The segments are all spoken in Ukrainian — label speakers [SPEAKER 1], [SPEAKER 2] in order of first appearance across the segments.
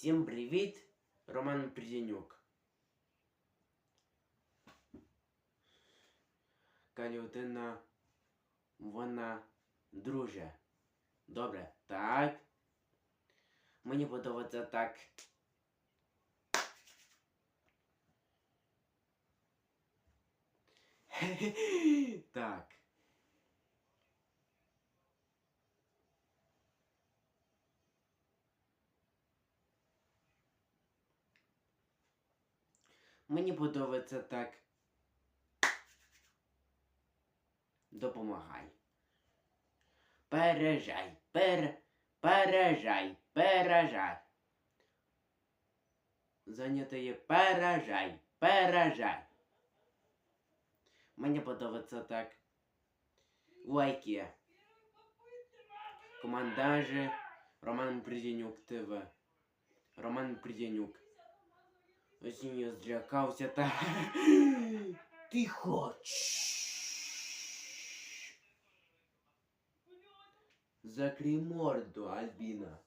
[SPEAKER 1] Всім привіт! Роман Приденюк. Калютина, вона друже. Добре, так. Мені подобається так. Так. Мені подобається так. Допомагай. Пережай, пер, пережай, пережай. Заняття пережай, пережай. Мені подобається так. Лайки. Командажі. Роман Приденюк ТВ. Роман Приденюк. Я злякався та. Тихо. Закрий морду, Альбіна.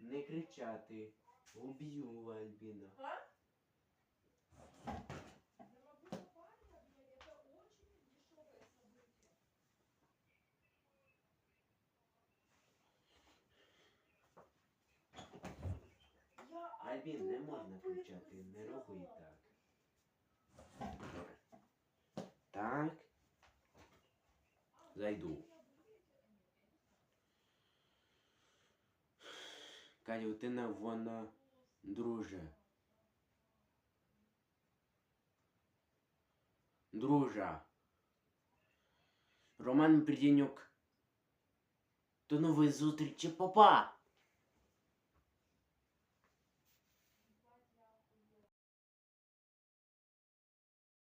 [SPEAKER 1] Не кричати. Уб'ю Альбіна. Альбін, не можна кричати, не роби так. Так. Зайду. Калютина вона друже. Дружа. Роман Приденюк. До нової зустрічі, папа!